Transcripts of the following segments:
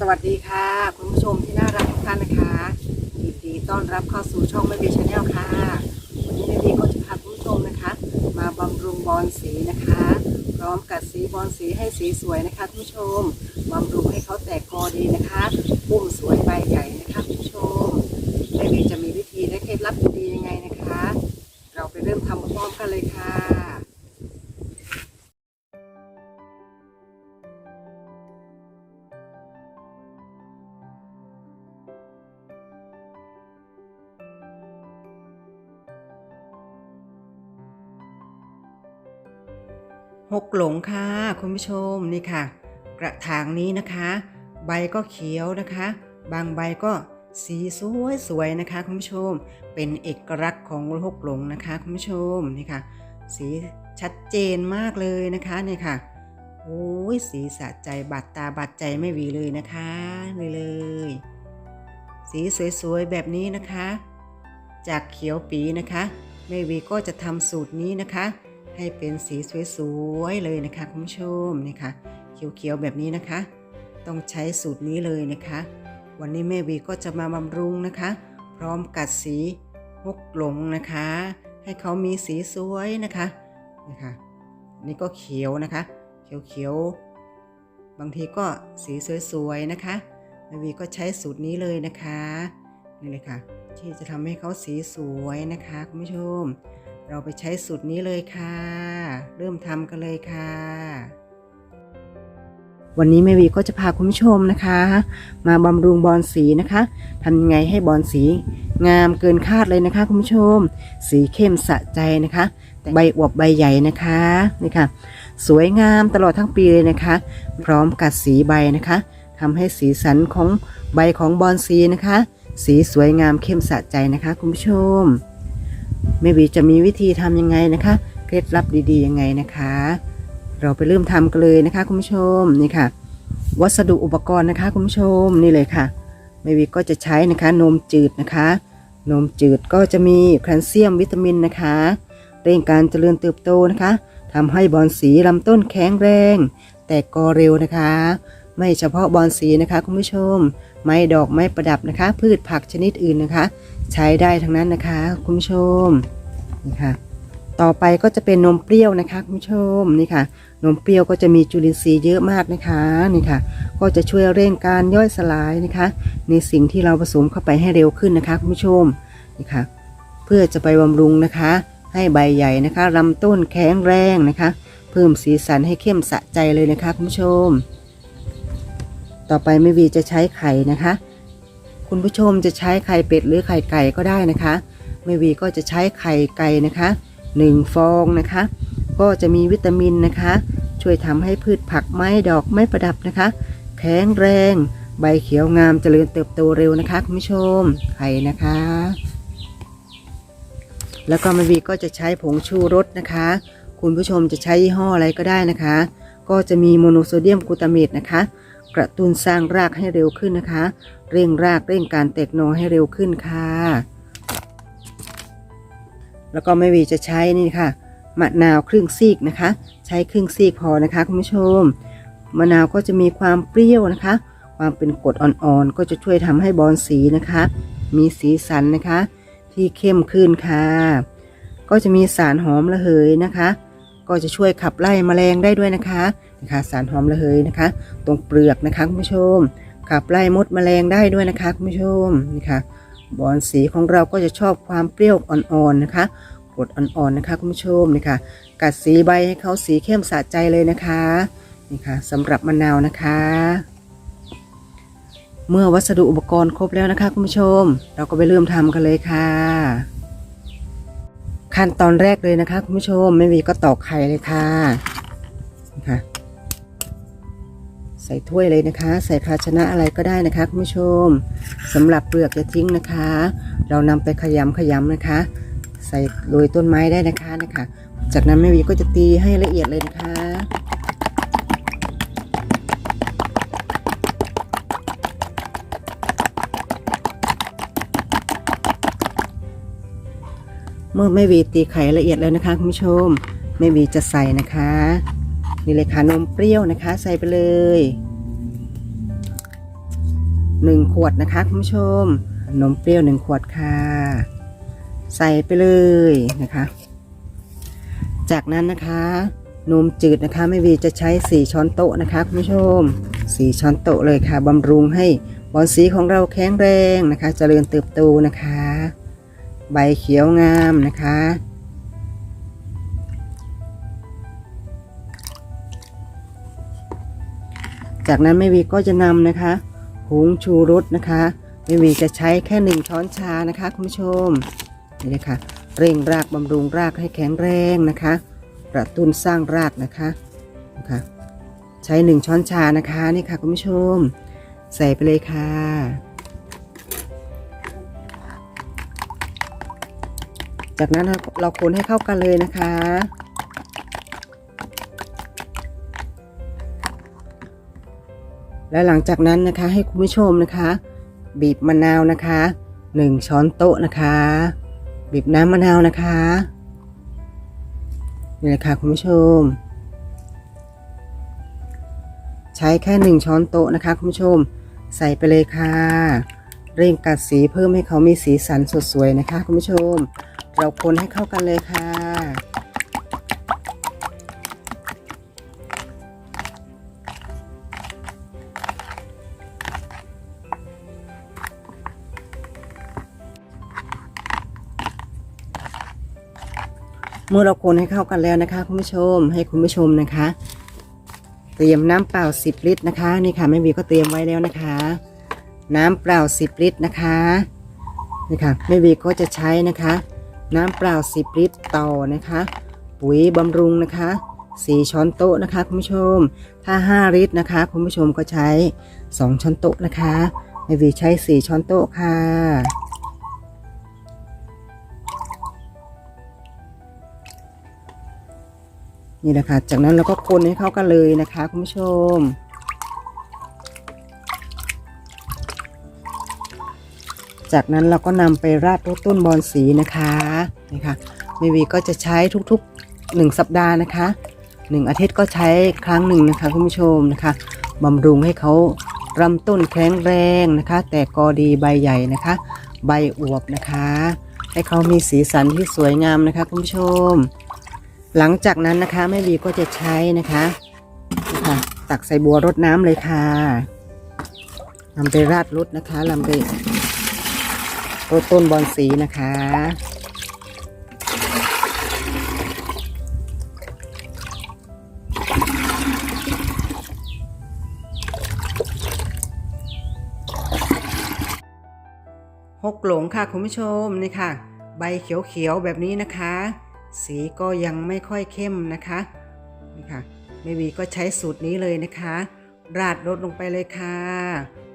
สวัสดีค่ะ คุณผู้ชมที่น่ารักทุกท่านนะคะยินดีต้อนรับเข้าสู่ช่องแม่บีชาแนลค่ะ วันนี้แม่บีก็จะพาคุณผู้ชมนะคะ มาบำรุงบอลสีนะคะ พร้อมกับสีบอลสีให้สีสวยนะคะคุณผู้ชมบำรุงให้เขาแตกกอดีนะคะปุ่มสวยใบใหญ่นะคะคุณผู้ชมแม่บีจะมีวิธีและเคล็ดลับดียังไงนะคะ เราไปเริ่มทำพร้อมกันเลยค่ะ หกหลงค่ะคุณผู้ชมนี่ค่ะ กระถางนี้นะคะ ใบก็เขียวนะคะ บางใบก็สีสวยสวยๆนะคะคุณผู้ชม เป็นเอกลักษณ์ของหกหลงนะคะคุณผู้ชมนี่ค่ะ สีชัดเจนมากเลยนะคะนี่ค่ะโอ้ยสีสะใจบาดตาบาดใจไม่หวีเลยนะคะเลยเลย สีสวยๆแบบนี้นะคะ จากเขียวปีนะคะแม่วีก็จะทำสูตรนี้นะคะ ให้เป็นสีสวยๆเลยนะคะคุณผู้ชมนี่ค่ะเขียวๆแบบนี้นะคะ ต้องใช้สูตรนี้เลยนะคะ วันนี้แม่วีก็จะมาบำรุงนะคะ พร้อมกัดสีฮกหลงนะคะ ให้เขามีสีสวยนะคะนี่ค่ะนี่ก็เขียวนะคะ เขียวๆบางทีก็สีสวยๆนะคะแม่วีก็ใช้สูตรนี้เลยนะคะนี่เลยค่ะ ที่จะทำให้เขาสีสวยนะคะคุณผู้ชม เราไปใช้สูตรนี้เลยค่ะ เริ่มทำกันเลยค่ะ วันนี้แม่วีก็จะพาคุณผู้ชมนะคะ มาบำรุงบอลสีนะคะทำยังไงให้บอลสี งามเกินคาดเลยนะคะคุณผู้ชม สีเข้มสะใจนะคะแต่ใบอวบใบใหญ่นะคะนี่ค่ะ สวยงามตลอดทั้งปีเลยนะคะ พร้อมกัดสีใบนะคะทำให้สีสันของใบของบอลสีนะคะ สีสวยงามเข้มสะใจนะคะคุณผู้ชม แม่บีจะมีวิธีทำยังไงนะคะ เคล็ดลับดีๆยังไงนะคะ เราไปเริ่มทำกันเลยนะคะคุณผู้ชมนี่ค่ะ วัสดุอุปกรณ์นะคะคุณผู้ชมนี่เลยค่ะแม่บีก็จะใช้นะคะนมจืดนะคะ นมจืดก็จะมีแคลเซียมวิตามินนะคะเร่งการเจริญเติบโตนะคะทำให้บอลสีลำต้นแข็งแรง แตกกอเร็วนะคะ ไม่เฉพาะบอลสีนะคะคุณผู้ชม ไม้ดอกไม้ประดับนะคะ พืชผักชนิดอื่นนะคะ ใช้ได้ทั้งนั้นนะคะ คุณผู้ชมนี่ค่ะต่อไปก็จะเป็นนมเปรี้ยวนะคะคุณผู้ชมนี่ค่ะ นมเปรี้ยวก็จะมีจุลินทรีย์เยอะมากนะคะนี่ค่ะ ก็จะช่วยเร่งการย่อยสลายนะคะ ในสิ่งที่เราผสมเข้าไปให้เร็วขึ้นนะคะคุณผู้ชมนี่ค่ะ เพื่อจะไปบำรุงนะคะ ให้ใบใหญ่นะคะลำต้นแข็งแรงนะคะ เพิ่มสีสันให้เข้มสะใจเลยนะคะคุณผู้ชม ต่อไปแม่วีจะใช้ไข่นะคะ คุณผู้ชมจะใช้ไข่เป็ดหรือไข่ไก่ก็ได้นะคะแม่วีก็จะใช้ไข่ไก่นะคะหนึ่งฟองนะคะ ก็จะมีวิตามินนะคะ ช่วยทำให้พืชผักไม้ดอกไม้ประดับนะคะ แข็งแรง ใบเขียวงามเจริญเติบโตเร็วนะคะคุณผู้ชมไข่นะคะ แล้วก็แม่วีก็จะใช้ผงชูรสนะคะ คุณผู้ชมจะใช้ยี่ห้ออะไรก็ได้นะคะ ก็จะมีโมโนโซเดียมกลูตาเมตนะคะ กระตุ้นสร้างรากให้เร็วขึ้นนะคะ เร่งรากเร่งการแตกหนอให้เร็วขึ้นค่ะ แล้วก็แม่วีจะใช้นี่ค่ะ มะนาวครึ่งซีกนะคะ ใช้ครึ่งซีกพอนะคะคุณผู้ชม มะนาวก็จะมีความเปรี้ยวนะคะ ความเป็นกรดอ่อนๆ ก็จะช่วยทำให้บอลสีนะคะ มีสีสันนะคะ ที่เข้มขึ้นค่ะ ก็จะมีสารหอมระเหยนะคะ ก็จะช่วยขับไล่แมลงได้ด้วยนะคะนะคะ สารหอมระเหยนะคะ ตรงเปลือกนะคะคุณผู้ชม ขับไล่มดแมลงได้ด้วยนะคะคุณผู้ชมนี่ค่ะบอลสีของเราก็จะชอบความเปรี้ยวอ่อนๆนะคะกรดอ่อนๆนะคะคุณผู้ชมนี่ค่ะ กัดสีใบให้เขาสีเข้มสะใจเลยนะคะนี่ค่ะสำหรับมะนาวนะคะ เมื่อวัสดุอุปกรณ์ครบแล้วนะคะคุณผู้ชม เราก็ไปเริ่มทำกันเลยค่ะ ขั้นตอนแรกเลยนะคะคุณผู้ชมไม่มีก็ตอกไข่เลยค่ะนะคะ ใส่ถ้วยเลยนะคะ ใส่ภาชนะอะไรก็ได้นะคะคุณผู้ชมสำหรับเปลือกจะทิ้งนะคะ เรานำไปขยำขยำนะคะ ใส่โรยต้นไม้ได้นะคะนะคะ จากนั้นแม่วีก็จะตีให้ละเอียดเลยนะคะเมื่อแม่วีตีไข่ละเอียดแล้วนะคะคุณผู้ชมแม่วีจะใส่นะคะ นี่เลยค่ะนมเปรี้ยวนะคะ ใส่ไปเลย1ขวดนะคะคุณผู้ชม นมเปรี้ยว1ขวดค่ะ ใส่ไปเลยนะคะ จากนั้นนะคะ นมจืดนะคะไม่วีจะใช้4ช้อนโต๊ะนะคะคุณผู้ชม4ช้อนโต๊ะเลยค่ะบำรุงให้บอนสีของเราแข็งแรงนะคะ เจริญเติบโตนะคะ ใบเขียวงามนะคะ จากนั้นแม่วีก็จะนำนะคะผงชูรสนะคะแม่วีจะใช้แค่หนึ่งช้อนชานะคะคุณผู้ชมนี่เลยค่ะเร่งรากบำรุงรากให้แข็งแรงนะคะกระตุ้นสร้างรากนะคะนะคะใช้หนึ่งช้อนชานะคะนี่ค่ะคุณผู้ชม ใส่ไปเลยค่ะจากนั้นเราเราคนให้เข้ากันเลยนะคะ และหลังจากนั้นนะคะให้คุณผู้ชมนะคะ บีบมะนาวนะคะ 1 ช้อนโต๊ะนะคะ บีบน้ำมะนาวนะคะนี่เลยค่ะคุณผู้ชม ใช้แค่ 1 ช้อนโต๊ะนะคะคุณผู้ชม ใส่ไปเลยค่ะ เร่งกัดสีเพิ่มให้เขามีสีสันสดสวยนะคะคุณผู้ชม เราคนให้เข้ากันเลยค่ะ เมื่อเราคนให้เข้ากันแล้วนะคะคุณผู้ชมให้คุณผู้ชมนะคะ เตรียมน้ำเปล่า 10 ลิตรนะคะ นี่ค่ะแม่บีก็เตรียมไว้แล้วนะคะ น้ำเปล่า 10 ลิตรนะคะนี่ค่ะแม่บีก็จะใช้นะคะ น้ำเปล่า 10 ลิตรต่อนะคะ ปุ๋ยบำรุงนะคะ4ช้อนโต๊ะนะคะคุณผู้ชม ถ้า 5 ลิตรนะคะ คุณผู้ชมก็ใช้ 2 ช้อนโต๊ะนะคะแม่บีใช้ 4 ช้อนโต๊ะค่ะ นี่แหละค่ะจากนั้นเราก็คนให้เข้ากันเลยนะคะ คุณผู้ชม จากนั้นเราก็นำไปราดรดต้นบอนสีนะคะนี่ค่ะเมวีก็จะใช้ทุกๆ 1 สัปดาห์นะคะ1อาทิตย์ก็ใช้ครั้งหนึ่งนะคะคุณผู้ชมนะคะบำรุงให้เขาลำต้นแข็งแรงนะคะ แต่กอดีใบใหญ่นะคะ ใบอวบนะคะ ให้เขามีสีสันที่สวยงามนะคะคุณผู้ชม หลังจากนั้นนะคะแม่บีก็จะใช้นะคะนะคะตักใส่บัวรดน้ำเลยค่ะนำไปราดรดนะคะนำไปรดต้นบอนสีนะคะหกหลงค่ะคุณผู้ชมนี่ค่ะ ใบเขียวๆแบบนี้นะคะ สีก็ยังไม่ค่อยเข้มนะคะนี่ค่ะแม่วีก็ใช้สูตรนี้เลยนะคะ ราดรดลงไปเลยค่ะ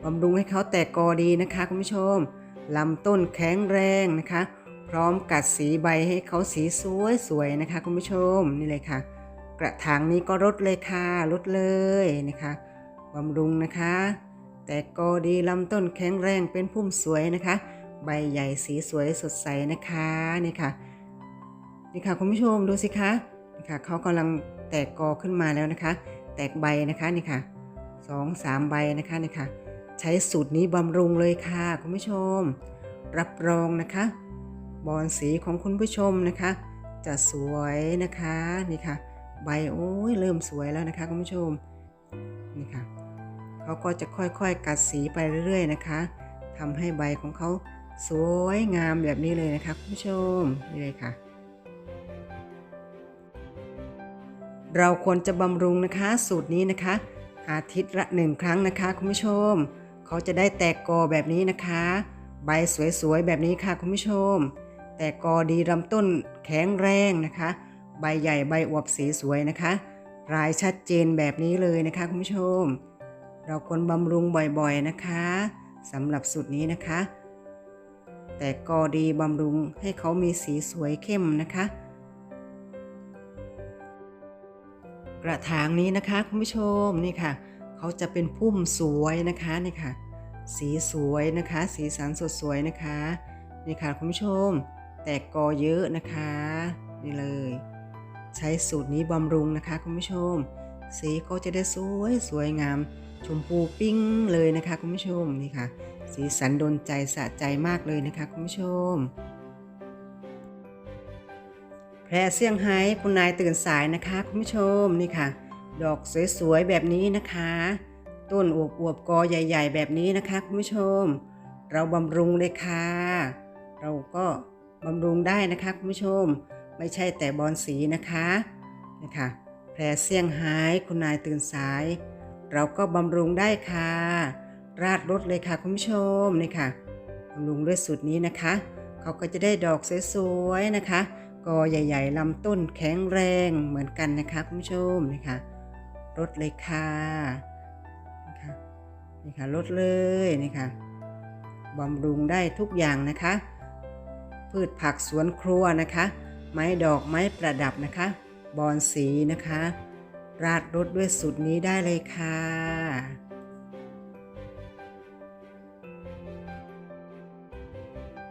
บำรุงให้เขาแตกกอดีนะคะคุณผู้ชมลำต้นแข็งแรงนะคะ พร้อมกัดสีใบให้เขาสีสวยสวยนะคะคุณผู้ชมนี่เลยค่ะ กระถางนี้ก็รดเลยค่ะรดเลยนะคะบำรุงนะคะ แต่กอดีลำต้นแข็งแรงเป็นพุ่มสวยนะคะ ใบใหญ่สีสวยสดใสนะคะนี่ค่ะ นี่ค่ะคุณผู้ชมดูสิคะนี่ค่ะเขากำลังแตกกอขึ้นมาแล้วนะคะ แตกใบนะคะนี่ค่ะสองสามใบนะคะนี่ค่ะ ใช้สูตรนี้บำรุงเลยค่ะคุณผู้ชม รับรองนะคะบอนสีของคุณผู้ชมนะคะ จะสวยนะคะนี่ค่ะ ใบโอ้ยเริ่มสวยแล้วนะคะคุณผู้ชมนี่ค่ะเขาก็จะค่อยๆ กัดสีไปเรื่อยๆนะคะทำให้ใบของเขาสวยงามแบบนี้เลยนะคะคุณผู้ชมนี่เลยค่ะ เราควรจะบำรุงนะคะสูตรนี้นะคะ อาทิตย์ละหนึ่งครั้งนะคะคุณผู้ชม เขาจะได้แตกกอแบบนี้นะคะ ใบสวยๆแบบนี้ค่ะคุณผู้ชม แตกกอดีลำต้นแข็งแรงนะคะ ใบใหญ่ใบอวบสีสวยนะคะรายชัดเจนแบบนี้เลยนะคะคุณผู้ชม เราควรบำรุงบ่อยๆนะคะสำหรับสูตรนี้นะคะ แต่กอดีบำรุงให้เขามีสีสวยเข้มนะคะ กระถางนี้นะคะคุณผู้ชมนี่ค่ะ เขาจะเป็นพุ่มสวยนะคะนี่ค่ะ สีสวยนะคะ สีสันสดสวยนะคะนี่ค่ะคุณผู้ชม แตกกอเยอะนะคะนี่เลย ใช้สูตรนี้บำรุงนะคะคุณผู้ชม สีก็จะได้สวยสวยงาม ชมพูปิ้งเลยนะคะคุณผู้ชมนี่ค่ะ สีสันโดนใจสะใจมากเลยนะคะคุณผู้ชม แพรเซี่ยงไฮ้คุณนายตื่นสายนะคะ คุณผู้ชมนี่ค่ะ ดอกสวยๆแบบนี้นะคะ ต้นอวบๆกอใหญ่ ๆ แบบนี้นะคะ คุณผู้ชม เราบำรุงเลยค่ะ เราก็บำรุงได้นะคะคุณผู้ชม ไม่ใช่แต่บอนสีนะคะนะคะแพรเซี่ยงไฮ้คุณนายตื่นสาย เราก็บำรุงได้ค่ะ ราดรถเลยค่ะคุณผู้ชมนี่ค่ะบำรุงด้วยสูตรนี้นะคะ เขาก็จะได้ดอกสวยๆนะคะ กอใหญ่ ๆลำต้นแข็งแรงเหมือนกันนะคะคุณผู้ชมนี่ค่ะรดเลยค่ะนี่ค่ะนี่ค่ะรดเลยนี่ค่ะบำรุงได้ทุกอย่างนะคะ พืชผักสวนครัวนะคะ ไม้ดอกไม้ประดับนะคะบอนสีนะคะ ราดรถด้วยสูตรนี้ได้เลยค่ะ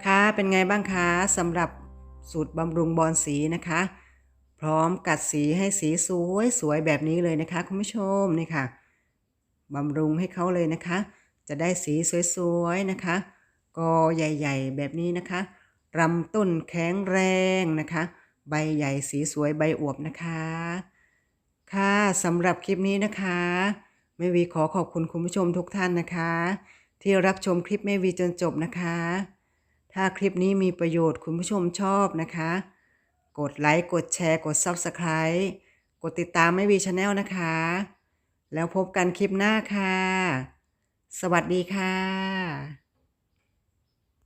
ค่ะเป็นไงบ้างคะสำหรับ สูตรบำรุงบอนสีนะคะ พร้อมกัดสีให้สีสวยสวยแบบนี้เลยนะคะคุณผู้ชมนี่ค่ะบำรุงให้เขาเลยนะคะ จะได้สีสวยๆนะคะกอใหญ่ๆ แบบนี้นะคะลำต้นแข็งแรงนะคะ ใบใหญ่สีสวยใบอวบนะคะ ค่ะสำหรับคลิปนี้นะคะแม่วีขอขอบคุณคุณผู้ชมทุกท่านนะคะ ที่รับชมคลิปแม่วีจนจบนะคะ ถ้าคลิปนี้มีประโยชน์คุณผู้ชมชอบนะคะ กดไลค์ กดแชร์ กด Subscribe กดติดตามไม่วีชาแนลนะคะ แล้วพบกันคลิปหน้าค่ะ สวัสดีค่ะ